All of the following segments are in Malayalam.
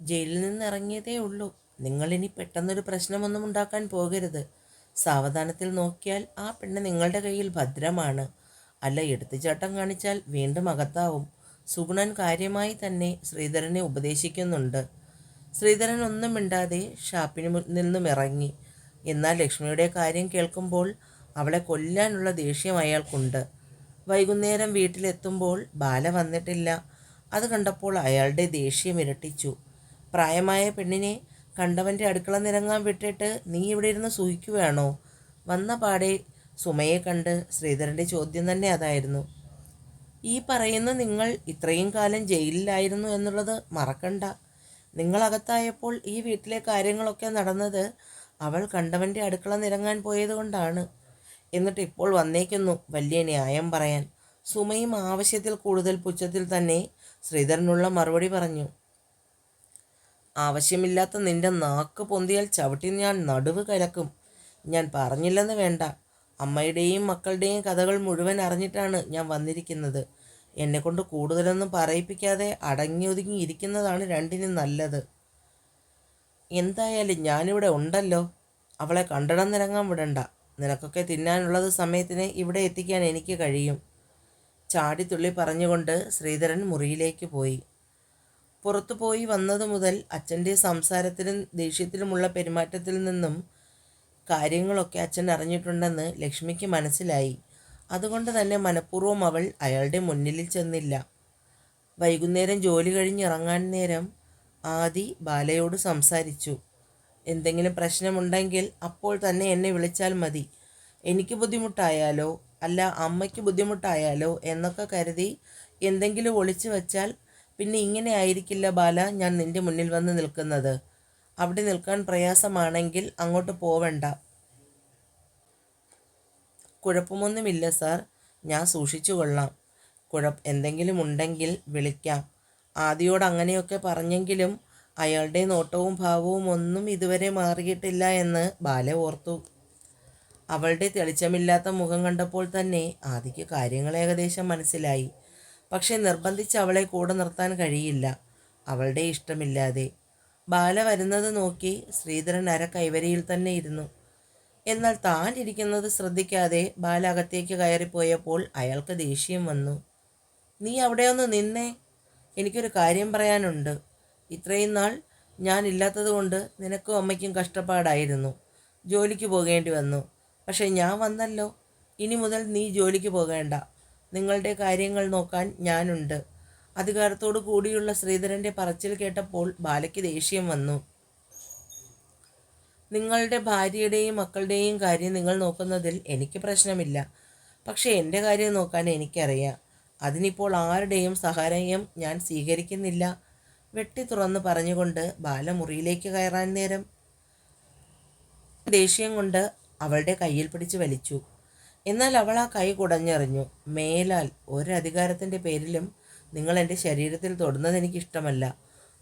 ജയിലിൽ നിന്ന് ഇറങ്ങിയതേ ഉള്ളൂ. നിങ്ങളിനി പെട്ടെന്നൊരു പ്രശ്നമൊന്നും ഉണ്ടാക്കാൻ പോകരുത്. സാവധാനത്തിൽ നോക്കിയാൽ ആ പെണ്ണ് നിങ്ങളുടെ കയ്യിൽ ഭദ്രമാണ്. അല്ല എടുത്തുചാട്ടം കാണിച്ചാൽ വീണ്ടും അകത്താവും. സുഗുണൻ കാര്യമായി തന്നെ ശ്രീധരനെ ഉപദേശിക്കുന്നുണ്ട്. ശ്രീധരൻ ഒന്നും മിണ്ടാതെ ഷാപ്പിന് നിന്നും ഇറങ്ങി. എന്നാൽ ലക്ഷ്മിയുടെ കാര്യം കേൾക്കുമ്പോൾ അവളെ കൊല്ലാനുള്ള ദേഷ്യം അയാൾക്കുണ്ട്. വൈകുന്നേരം വീട്ടിലെത്തുമ്പോൾ ബാല വന്നിട്ടില്ല. അത് കണ്ടപ്പോൾ അയാളുടെ ദേഷ്യം ഇരട്ടിച്ചു. പ്രായമായ പെണ്ണിനെ കണ്ടവന്റെ അടുക്കള നിരങ്ങാൻ വിട്ടിട്ട് നീ ഇവിടെ ഇരുന്ന് സൂഹിക്കുകയാണോ വന്ന പാടെ സുമയെ കണ്ട് ശ്രീധരന്റെ ചോദ്യം തന്നെ അതായിരുന്നു. ഈ പറയുന്ന നിങ്ങൾ ഇത്രയും കാലം ജയിലിലായിരുന്നു എന്നുള്ളത് മറക്കണ്ട. നിങ്ങളകത്തായപ്പോൾ ഈ വീട്ടിലെ കാര്യങ്ങളൊക്കെ നടന്നത് അവൾ കണ്ടവന്റെ അടുക്കള നിരങ്ങാൻ പോയതുകൊണ്ടാണ്. എന്നിട്ട് ഇപ്പോൾ വന്നേക്കുന്നു വലിയ ന്യായം പറയാൻ. സുമയും ആവശ്യത്തിൽ കൂടുതൽ പുച്ഛത്തിൽ തന്നെ ശ്രീധരനുള്ള മറുപടി പറഞ്ഞു. ആവശ്യമില്ലാത്ത നിന്റെ നാക്ക് പൊന്തിയാൽ ചവിട്ടി ഞാൻ നടുവ് കലക്കും. ഞാൻ പറഞ്ഞില്ലെന്ന് വേണ്ട. അമ്മയുടെയും മക്കളുടെയും കഥകൾ മുഴുവൻ അറിഞ്ഞിട്ടാണ് ഞാൻ വന്നിരിക്കുന്നത്. എന്നെക്കൊണ്ട് കൂടുതലൊന്നും പറയിപ്പിക്കാതെ അടങ്ങി ഒതുങ്ങി ഇരിക്കുന്നതാണ് രണ്ടിനും നല്ലത്. എന്തായാലും ഞാനിവിടെ ഉണ്ടല്ലോ. അവളെ കണ്ടിടം നിരങ്ങാൻ വിടണ്ട. നിനക്കൊക്കെ തിന്നാനുള്ളത് സമയത്തിന് ഇവിടെ എത്തിക്കാൻ എനിക്ക് കഴിയും. ചാടിത്തുള്ളി പറഞ്ഞുകൊണ്ട് ശ്രീധരൻ മുറിയിലേക്ക് പോയി. പുറത്തു പോയി വന്നതു മുതൽ അച്ഛന്റെ സംസാരത്തിലും ദേഷ്യത്തിലുമുള്ള പെരുമാറ്റത്തിൽ നിന്നും കാര്യങ്ങളൊക്കെ അച്ഛൻ അറിഞ്ഞിട്ടുണ്ടെന്ന് ലക്ഷ്മിക്ക് മനസ്സിലായി. അതുകൊണ്ട് തന്നെ മനഃപൂർവം അവൾ അയാളുടെ മുന്നിൽ ചെന്നില്ല. വൈകുന്നേരം ജോലി കഴിഞ്ഞിറങ്ങാൻ നേരം ആദി ബാലയോട് സംസാരിച്ചു. എന്തെങ്കിലും പ്രശ്നമുണ്ടെങ്കിൽ അപ്പോൾ തന്നെ എന്നെ വിളിച്ചാൽ മതി. എനിക്ക് ബുദ്ധിമുട്ടായാലോ അല്ല അമ്മയ്ക്ക് ബുദ്ധിമുട്ടായാലോ എന്നൊക്കെ കരുതി എന്തെങ്കിലും ഒളിച്ചു വച്ചാൽ പിന്നെ ഇങ്ങനെ ആയിരിക്കില്ല ബാല ഞാൻ നിന്റെ മുന്നിൽ വന്ന് നിൽക്കുന്നത്. അവിടെ നിൽക്കാൻ പ്രയാസമാണെങ്കിൽ അങ്ങോട്ട് പോവണ്ട. കുഴപ്പമൊന്നുമില്ല സാർ. ഞാൻ സൂക്ഷിച്ചു കൊള്ളാം. കുഴപ്പ എന്തെങ്കിലും ഉണ്ടെങ്കിൽ വിളിക്കാം. ആദിയോട് അങ്ങനെയൊക്കെ പറഞ്ഞെങ്കിലും അയാളുടെ നോട്ടവും ഭാവവും ഒന്നും ഇതുവരെ മാറിയിട്ടില്ല എന്ന് ബാല ഓർത്തു. അവളുടെ തെളിച്ചമില്ലാത്ത മുഖം കണ്ടപ്പോൾ തന്നെ ആദിക്ക് കാര്യങ്ങൾ ഏകദേശം മനസ്സിലായി. പക്ഷെ നിർബന്ധിച്ച് അവളെ കൂടെ നിർത്താൻ കഴിയില്ല. അവളുടെ ഇഷ്ടമില്ലാതെ. ബാല വരുന്നത് നോക്കി ശ്രീധരൻ അര കൈവരിയിൽ തന്നെ ഇരുന്നു. എന്നാൽ താൻ ഇരിക്കുന്നത് ശ്രദ്ധിക്കാതെ ബാല അകത്തേക്ക് കയറിപ്പോയപ്പോൾ അയാൾക്ക് ദേഷ്യം വന്നു. നീ അവിടെ ഒന്ന് നിന്നേ. എനിക്കൊരു കാര്യം പറയാനുണ്ട്. ഇത്രയും നാൾ ഞാൻ ഇല്ലാത്തത് കൊണ്ട് നിനക്കും അമ്മയ്ക്കും കഷ്ടപ്പാടായിരുന്നു. ജോലിക്ക് പോകേണ്ടി വന്നു. പക്ഷേ ഞാൻ വന്നല്ലോ. ഇനി മുതൽ നീ ജോലിക്ക് പോകേണ്ട. നിങ്ങളുടെ കാര്യങ്ങൾ നോക്കാൻ ഞാനുണ്ട്. അധികാരത്തോടു കൂടിയുള്ള ശ്രീധരന്റെ പറച്ചിൽ കേട്ടപ്പോൾ ബാലയ്ക്ക് ദേഷ്യം വന്നു. നിങ്ങളുടെ ഭാര്യയുടെയും മക്കളുടെയും കാര്യം നിങ്ങൾ നോക്കുന്നതിൽ എനിക്ക് പ്രശ്നമില്ല. പക്ഷേ എന്റെ കാര്യം നോക്കാൻ എനിക്കറിയാം. അതിനിപ്പോൾ ആരുടെയും സഹായം ഞാൻ സ്വീകരിക്കുന്നില്ല. വെട്ടി തുറന്ന് പറഞ്ഞുകൊണ്ട് ബാല മുറിയിലേക്ക് കയറാൻ നേരം ദേഷ്യം കൊണ്ട് അവളുടെ കയ്യിൽ പിടിച്ച് വലിച്ചു. എന്നാൽ അവൾ ആ കൈ കുടഞ്ഞെറിഞ്ഞു. മേലാൽ ഒരധികാരത്തിന്റെ പേരിലും നിങ്ങൾ എന്റെ ശരീരത്തിൽ തൊടുന്നത് എനിക്കിഷ്ടമല്ല.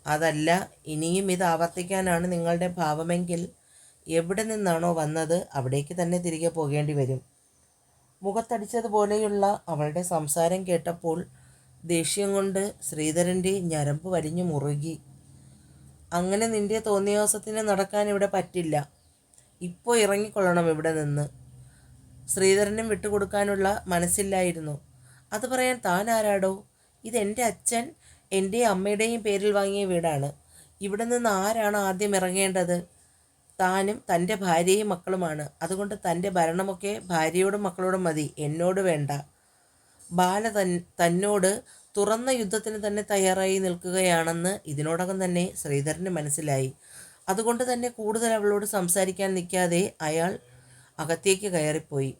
അതല്ല ഇനിയും ഇത് ആവർത്തിക്കാനാണ് നിങ്ങളുടെ ഭാവമെങ്കിൽ എവിടെ നിന്നാണോ വന്നത് അവിടേക്ക് തന്നെ തിരികെ പോകേണ്ടി വരും. മുഖത്തടിച്ചതുപോലെയുള്ള അവളുടെ സംസാരം കേട്ടപ്പോൾ ദേഷ്യം കൊണ്ട് ശ്രീധരന്റെ ഞരമ്പ് വലിഞ്ഞു മുറുകി. അങ്ങനെ നിന്റെ തോന്നിയാസത്തിന് നടക്കാൻ ഇവിടെ പറ്റില്ല. ഇപ്പോൾ ഇറങ്ങിക്കൊള്ളണം ഇവിടെ നിന്ന്. ശ്രീധരനും വിട്ടുകൊടുക്കാനുള്ള മനസ്സില്ലായിരുന്നു. അത് പറയാൻ താൻ ആരാടോ? ഇതെന്റെ അച്ഛൻ എന്റെ അമ്മയുടെയും പേരിൽ വാങ്ങിയ വീടാണ്. ഇവിടെ നിന്ന് ആരാണ് ആദ്യം ഇറങ്ങേണ്ടത്? താനും തന്റെ ഭാര്യയും മക്കളുമാണ്. അതുകൊണ്ട് തന്റെ ഭരണമൊക്കെ ഭാര്യയോടും മക്കളോടും മതി. എന്നോട് വേണ്ട. ബാല തൻ തന്നോട് തുറന്ന യുദ്ധത്തിന് തന്നെ തയ്യാറായി നിൽക്കുകയാണെന്ന് ഇതിനോടകം തന്നെ ശ്രീധരന് മനസ്സിലായി. അതുകൊണ്ട് തന്നെ കൂടുതൽ അവളോട് സംസാരിക്കാൻ നിൽക്കാതെ അയാൾ അകത്തേക്ക് കയറിപ്പോയി.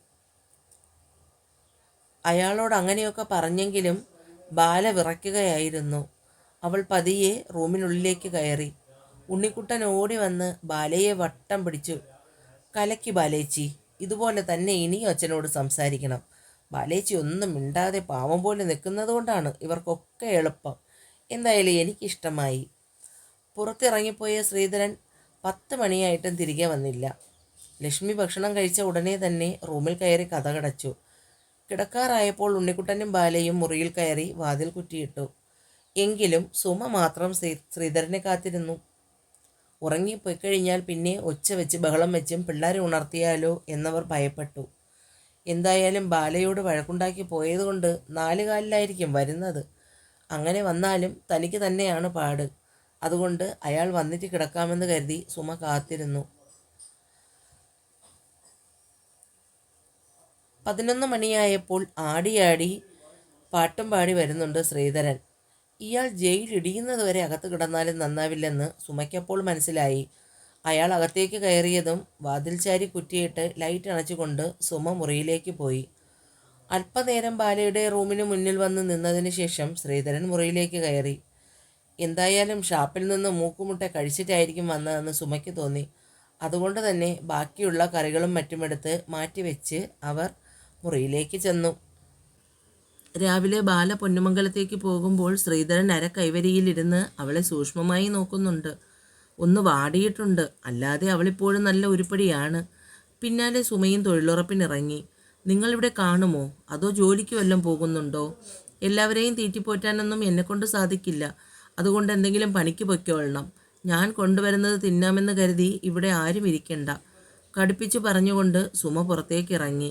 അയാളോട് അങ്ങനെയൊക്കെ പറഞ്ഞെങ്കിലും ബാല വിറയ്ക്കുകയായിരുന്നു. അവൾ പതിയെ റൂമിനുള്ളിലേക്ക് കയറി. ഉണ്ണിക്കുട്ടൻ ഓടി വന്ന് ബാലയെ വട്ടം പിടിച്ചു. കലക്കി ബാലേച്ചി ഇതുപോലെ തന്നെ ഇനിയും അച്ഛനോട് സംസാരിക്കണം. ബാലേച്ചി ഒന്നും മിണ്ടാതെ പാവം പോലെ നിൽക്കുന്നത് കൊണ്ടാണ് ഇവർക്കൊക്കെ എളുപ്പം. എന്തായാലും എനിക്കിഷ്ടമായി. പുറത്തിറങ്ങിപ്പോയ ശ്രീധരൻ പത്ത് മണിയായിട്ടും തിരികെ വന്നില്ല. ലക്ഷ്മി ഭക്ഷണം കഴിച്ച ഉടനെ തന്നെ റൂമിൽ കയറി കഥകടച്ചു കിടക്കാറായപ്പോൾ ഉണ്ണിക്കുട്ടനും ബാലയും മുറിയിൽ കയറി വാതിൽ കുറ്റിയിട്ടു. എങ്കിലും സുമ മാത്രം ശ്രീ ശ്രീധരനെ കാത്തിരുന്നു. ഉറങ്ങിപ്പോയി കഴിഞ്ഞാൽ പിന്നെ ഒച്ച വെച്ച് ബഹളം വെച്ചും പിള്ളേരെ ഉണർത്തിയാലോ എന്നവർ ഭയപ്പെട്ടു. എന്തായാലും ബാലയോട് വഴക്കുണ്ടാക്കി പോയതുകൊണ്ട് നാലുകാലിലായിരിക്കും വരുന്നത്. അങ്ങനെ വന്നാലും തനിക്ക് തന്നെയാണ് പാട്. അതുകൊണ്ട് അയാൾ വന്നിട്ട് കിടക്കാമെന്ന് കരുതി സുമ കാത്തിരുന്നു. പതിനൊന്ന് മണിയായപ്പോൾ ആടിയാടി പാട്ടും പാടി വരുന്നുണ്ട് ശ്രീധരൻ. ഇയാൾ ജയിലിടിയുന്നതുവരെ അകത്ത് കിടന്നാലും നന്നാവില്ലെന്ന് സുമയ്ക്കപ്പോൾ മനസ്സിലായി. അയാൾ അകത്തേക്ക് കയറിയതും വാതിൽ ചാരി കുറ്റിയിട്ട് ലൈറ്റ് അണച്ചുകൊണ്ട് സുമ മുറിയിലേക്ക് പോയി. അല്പനേരം ബാലയുടെ റൂമിന് മുന്നിൽ വന്ന് നിന്നതിന് ശേഷം ശ്രീധരൻ മുറിയിലേക്ക് കയറി. എന്തായാലും ഷാപ്പിൽ നിന്ന് മൂക്കുമുട്ട കഴിച്ചിട്ടായിരിക്കും വന്നതെന്ന് സുമയ്ക്ക് തോന്നി. അതുകൊണ്ട് തന്നെ ബാക്കിയുള്ള കറികളും മറ്റുമെടുത്ത് മാറ്റിവെച്ച് അവർ മുറിയിലേക്ക് ചെന്നു. രാവിലെ ബാല പൊന്നുമംഗലത്തേക്ക് പോകുമ്പോൾ ശ്രീധരൻ അര കൈവരിയിലിരുന്ന് അവളെ സൂക്ഷ്മമായി നോക്കുന്നുണ്ട്. ഒന്ന് വാടിയിട്ടുണ്ട്. അല്ലാതെ അവളിപ്പോഴും നല്ല ഉരുപ്പടിയാണ്. പിന്നാലെ സുമയും തൊഴിലുറപ്പിനിറങ്ങി. നിങ്ങളിവിടെ കാണുമോ? അതോ ജോലിക്ക് വല്ലതും പോകുന്നുണ്ടോ? എല്ലാവരെയും തീറ്റിപ്പോറ്റാനൊന്നും എന്നെക്കൊണ്ട് സാധിക്കില്ല. അതുകൊണ്ട് എന്തെങ്കിലും പണിക്ക് പൊയ്ക്കൊള്ളണം. ഞാൻ കൊണ്ടുവരുന്നത് തിന്നാമെന്ന് കരുതി ഇവിടെ ആരും ഇരിക്കണ്ട കടുപ്പിച്ചു പറഞ്ഞുകൊണ്ട് സുമ പുറത്തേക്കിറങ്ങി.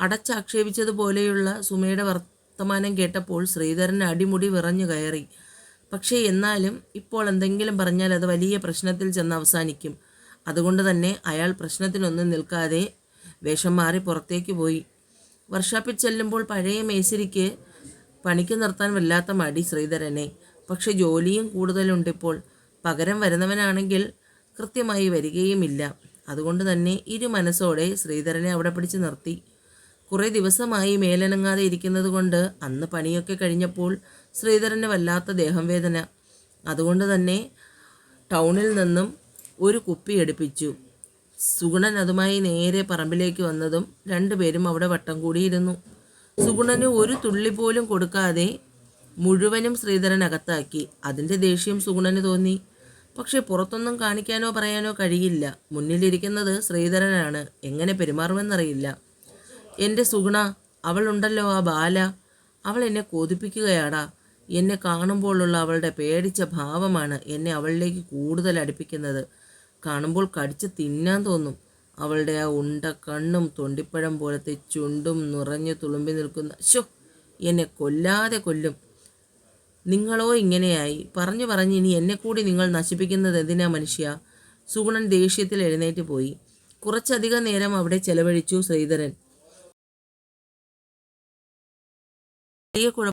അടച്ചാക്ഷേപിച്ചതുപോലെയുള്ള സുമയുടെ വർത്തമാനം കേട്ടപ്പോൾ ശ്രീധരൻ അടിമുടി വിറഞ്ഞു കയറി. പക്ഷേ എന്നാലും ഇപ്പോൾ എന്തെങ്കിലും പറഞ്ഞാൽ അത് വലിയ പ്രശ്നത്തിൽ ചെന്ന് അവസാനിക്കും. അതുകൊണ്ട് തന്നെ അയാൾ പ്രശ്നത്തിനൊന്നും നിൽക്കാതെ വേഷം മാറി പുറത്തേക്ക് പോയി. വർഷാപ്പിൽ ചെല്ലുമ്പോൾ പഴയ മേശരിക്ക് പണിക്ക് നിർത്താൻ വല്ലാത്ത മടി ശ്രീധരനെ. പക്ഷെ ജോലിയും കൂടുതലുണ്ട് ഇപ്പോൾ. പകരം വരുന്നവനാണെങ്കിൽ കൃത്യമായി വരികയുമില്ല. അതുകൊണ്ട് തന്നെ ഇരു മനസ്സോടെ ശ്രീധരനെ അവിടെ പിടിച്ച് നിർത്തി. കുറേ ദിവസമായി മേലനങ്ങാതെ ഇരിക്കുന്നത് കൊണ്ട് അന്ന് പണിയൊക്കെ കഴിഞ്ഞപ്പോൾ ശ്രീധരന് വല്ലാത്ത ദേഹം വേദന. അതുകൊണ്ട് തന്നെ ടൗണിൽ നിന്നും ഒരു കുപ്പി എടുപ്പിച്ചു. സുഗുണൻ അതുമായി നേരെ പറമ്പിലേക്ക് വന്നതും രണ്ടുപേരും അവിടെ വട്ടം കൂടിയിരുന്നു. സുഗുണന് ഒരു തുള്ളി പോലും കൊടുക്കാതെ മുഴുവനും ശ്രീധരൻ അകത്താക്കി. അതിന്റെ ദേഷ്യം സുഗുണന് തോന്നി. പക്ഷേ പുറത്തൊന്നും കാണിക്കാനോ പറയാനോ കഴിയില്ല. മുന്നിലിരിക്കുന്നത് ശ്രീധരനാണ്. എങ്ങനെ പെരുമാറുമെന്നറിയില്ല. എന്റെ സുഗുണ അവളുണ്ടല്ലോ ആ ബാല. അവൾ എന്നെ കൊതിപ്പിക്കുകയാടാ. എന്നെ കാണുമ്പോഴുള്ള അവളുടെ പേടിച്ച ഭാവമാണ് എന്നെ അവളിലേക്ക് കൂടുതൽ അടുപ്പിക്കുന്നത്. കാണുമ്പോൾ കടിച്ച് തിന്നാൻ തോന്നും. അവളുടെ ആ ഉണ്ട കണ്ണും തൊണ്ടിപ്പഴം പോലത്തെ ചുണ്ടും നിറഞ്ഞു തുളുമ്പി നിൽക്കുന്ന ശോ എന്നെ കൊല്ലാതെ കൊല്ലും. നിങ്ങളോ ഇങ്ങനെയായി. പറഞ്ഞു പറഞ്ഞ് ഇനി എന്നെ കൂടി നിങ്ങൾ നശിപ്പിക്കുന്നത് എന്തിനാ മനുഷ്യ? സുഗുണൻ ദേഷ്യത്തിൽ എഴുന്നേറ്റ് പോയി. കുറച്ചധികം നേരം അവിടെ ചെലവഴിച്ചു ശ്രീധരൻ. വലിയ കുഴപ്പം